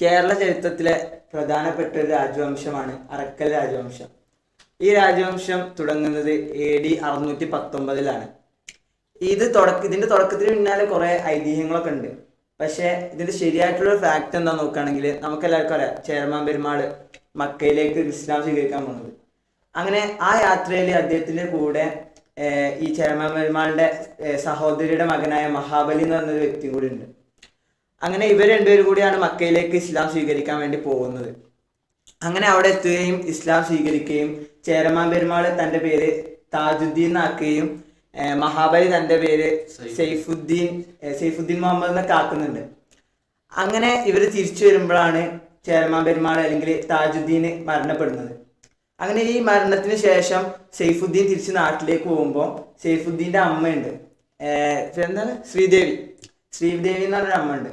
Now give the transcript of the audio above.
കേരള ചരിത്രത്തിലെ പ്രധാനപ്പെട്ട ഒരു രാജവംശമാണ് അറക്കൽ രാജവംശം. ഈ രാജവംശം തുടങ്ങുന്നത് എ ഡി അറുന്നൂറ്റി പത്തൊമ്പതിലാണ് ഇത് തുടക്ക ഇതിന്റെ തുടക്കത്തിന് പിന്നാലെ കുറെ ഐതിഹ്യങ്ങളൊക്കെ ഉണ്ട്. പക്ഷേ ഇതിന്റെ ശരിയായിട്ടുള്ള ഫാക്ട് എന്താ നോക്കുകയാണെങ്കിൽ നമുക്ക് എല്ലാവർക്കും അറിയാം ചേരമാൻ പെരുമാൾ മക്കയിലേക്ക് ഇസ്ലാം സ്വീകരിക്കാൻ പോകുന്നത് അങ്ങനെ ആ യാത്രയിൽ അദ്ദേഹത്തിന്റെ കൂടെ ഈ ചേരമാൻ പെരുമാളിന്റെ സഹോദരിയുടെ മകനായ മഹാബലി എന്ന് പറഞ്ഞൊരു വ്യക്തി കൂടി ഉണ്ട്. അങ്ങനെ ഇവർ രണ്ടുപേരും കൂടിയാണ് മക്കയിലേക്ക് ഇസ്ലാം സ്വീകരിക്കാൻ വേണ്ടി പോകുന്നത്. അങ്ങനെ അവിടെ എത്തുകയും ഇസ്ലാം സ്വീകരിക്കുകയും ചേരമാൻ പെരുമാൾ തന്റെ പേര് താജുദ്ദീൻ എന്നാക്കുകയും മഹാബലി തന്റെ പേര് സൈഫുദ്ദീൻ സൈഫുദ്ദീൻ മുഹമ്മദ് എന്നൊക്കെ ആക്കുന്നുണ്ട്. അങ്ങനെ ഇവർ തിരിച്ചു വരുമ്പോഴാണ് ചേരമാൻ പെരുമാൾ അല്ലെങ്കിൽ താജുദ്ദീൻ മരണപ്പെടുന്നത്. അങ്ങനെ ഈ മരണത്തിന് ശേഷം സൈഫുദ്ദീൻ തിരിച്ച് നാട്ടിലേക്ക് പോകുമ്പോൾ സൈഫുദ്ദീന്റെ അമ്മയുണ്ട്. എന്താണ് ശ്രീദേവി. ശ്രീദേവി എന്ന് പറഞ്ഞൊരു അമ്മ ഉണ്ട്